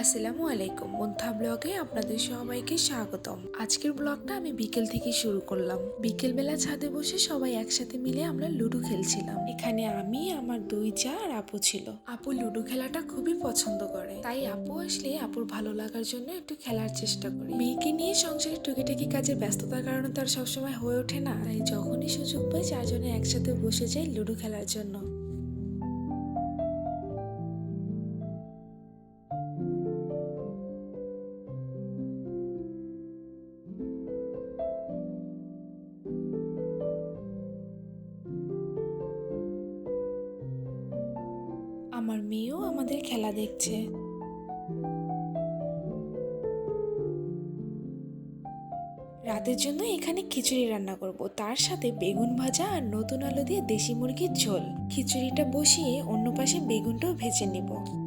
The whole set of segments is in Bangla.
আসসালামু আলাইকুম। মন্থা ব্লগে আপনাদের সবাইকে স্বাগতম। আজকের ব্লগটা আমি বিকেল থেকে শুরু করলাম। বিকেল বেলা ছাদে বসে সবাই একসাথে মিলে আমরা লুডো খেলছিলাম। এখানে আমি, আমার দুই চা আর আপু ছিল। আপু লুডো খেলাটা খুবই পছন্দ করে। তাই আপু আসলে আপুর ভালো লাগার জন্য একটু খেলার চেষ্টা করি। মেয়েকে নিয়ে সংসারে টুকিটাকি কাজে ব্যস্ততার কারণে তার সবসময় হয়ে ওঠে না। তাই যখনই সুযোগ পাই চারজনে একসাথে বসে যাই লুডো খেলার জন্য। আমার মেয়েও আমাদের খেলা দেখছে। রাতের জন্য এখানে খিচুড়ি রান্না করব। তার সাথে বেগুন ভাজা আর নতুন আলু দিয়ে দেশি মুরগির ঝোল। খিচুড়িটা বসিয়ে অন্য পাশে বেগুনটাও ভেজে নেব।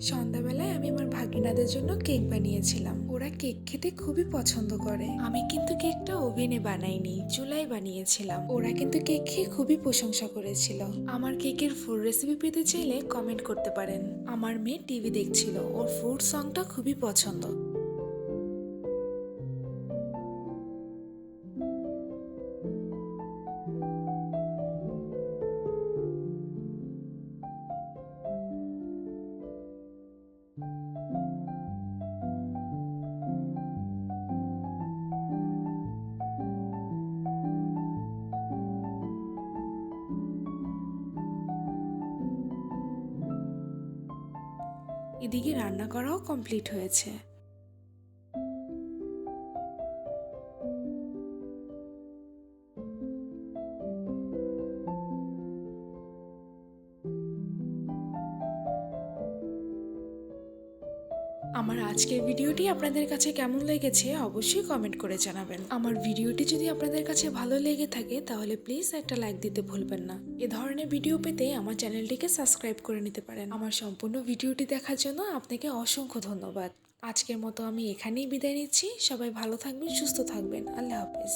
সন্ধ্যাবেলায় আমি আমার ভাগিনাদের জন্য কেক বানিয়েছিলাম। ওরা কেক খেতে খুবই পছন্দ করে। আমি কিন্তু কেকটা ওভেনে বানাইনি চুলাই বানিয়েছিলাম। ওরা কিন্তু কেক খেয়ে খুবই প্রশংসা করেছিল। আমার কেকের ফুড রেসিপি পেতে চাইলে কমেন্ট করতে পারেন। আমার মেয়ে টিভি দেখছিল, ওর ফুড সংটা খুবই পছন্দ। এদিকে রান্না করাও কমপ্লিট হয়েছে। আমার আজকের ভিডিওটি আপনাদের কাছে কেমন লেগেছে অবশ্যই কমেন্ট করে জানাবেন। আমার ভিডিওটি যদি আপনাদের কাছে ভালো লেগে থাকে, তাহলে প্লিজ একটা লাইক দিতে ভুলবেন না। এ ধরনের ভিডিও পেতে আমার চ্যানেলটিকে সাবস্ক্রাইব করে নিতে পারেন। আমার সম্পূর্ণ ভিডিওটি দেখার জন্য আপনাকে অসংখ্য ধন্যবাদ। আজকের মতো আমি এখানেই বিদায় নিচ্ছি। সবাই ভালো থাকবেন, সুস্থ থাকবেন। আল্লাহ হাফিজ।